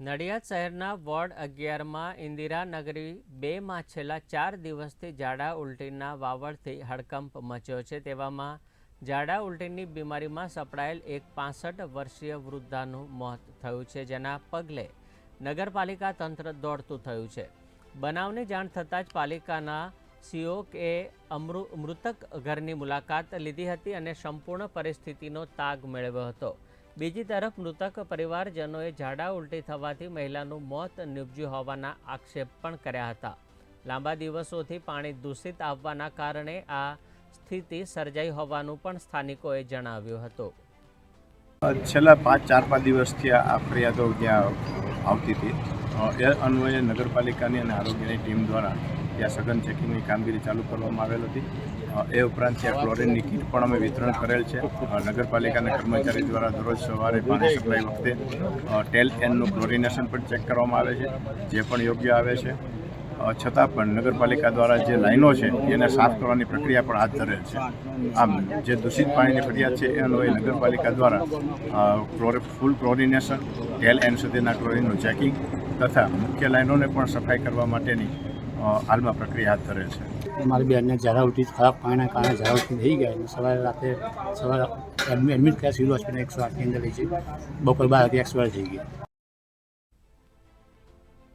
નડિયાદ શહેરના વોર્ડ અગિયારમાં ઇન્દિરાનગરી બેમાં છેલ્લા ચાર દિવસથી ઝાડા ઉલટીના વાવડથી હડકંપ મચ્યો છે. તેવામાં ઝાડા ઉલટીની બીમારીમાં સપડાયેલ એક પાસઠ વર્ષીય વૃદ્ધાનું મોત થયું છે, જેના પગલે નગરપાલિકા તંત્ર દોડતું થયું છે. બનાવની જાણ થતાં જ પાલિકાના સીઓકે અમૃ, મૃતક ઘરની મુલાકાત લીધી હતી અને સંપૂર્ણ પરિસ્થિતિનો તાગ મેળવ્યો હતો. બીજી તરફ મૃતક પરિવારજનોએ ઝાડા ઉલટી થવાથી મહિલાનું મોત નિપજ્યું હોવાના આક્ષેપ પણ કર્યા હતા. લાંબા દિવસોથી પાણી દૂષિત આવવાના કારણે આ સ્થિતિ સર્જાઈ હોવાનું પણ સ્થાનિકોએ જણાવ્યું હતું. છેલ્લા પાંચ, ચાર, પાંચ દિવસથી આ ફરિયાદો ત્યાં આવતી હતી. એ અન્વયે નગરપાલિકાની અને આરોગ્યની ટીમ દ્વારા ત્યાં સઘન ચેકિંગની કામગીરી ચાલુ કરવામાં આવેલ હતી. એ ઉપરાંત ત્યાં ક્લોરિનની કીટ પણ અમે વિતરણ કરેલ છે. નગરપાલિકાના કર્મચારી દ્વારા દરરોજ સવારે પાણી સપ્લાય વખતે ટેલ એનનું ક્લોરિનેશન પણ ચેક કરવામાં આવે છે, જે પણ યોગ્ય આવે છે. છતાં પણ નગરપાલિકા દ્વારા જે લાઈનો છે, એને સાફ કરવાની પ્રક્રિયા પણ હાથ ધરેલ છે. આમ, જે દૂષિત પાણીની ફરિયાદ છે એ અન્વયે નગરપાલિકા દ્વારા ક્લોરે ફૂલ ક્લોરિનેશન ટેલ એન્ડ સુધીના ક્લોરિનનું ચેકિંગ તથા મુખ્ય લાઈનોને પણ સફાઈ કરવા માટેની હાલમાં પ્રક્રિયા હાથ ધરેલ છે. મારી બેનને ઉલટી ખરાબ પાણીના કારણે ઉલટી થઈ ગયા અને સવારે રાતે સવારે એડમિટ થયા સિવિલ હોસ્પિટલ એકસો આઠની અંદર લઈ છે. બપોર બાર વાગે એક્સપાયર થઈ ગઈ.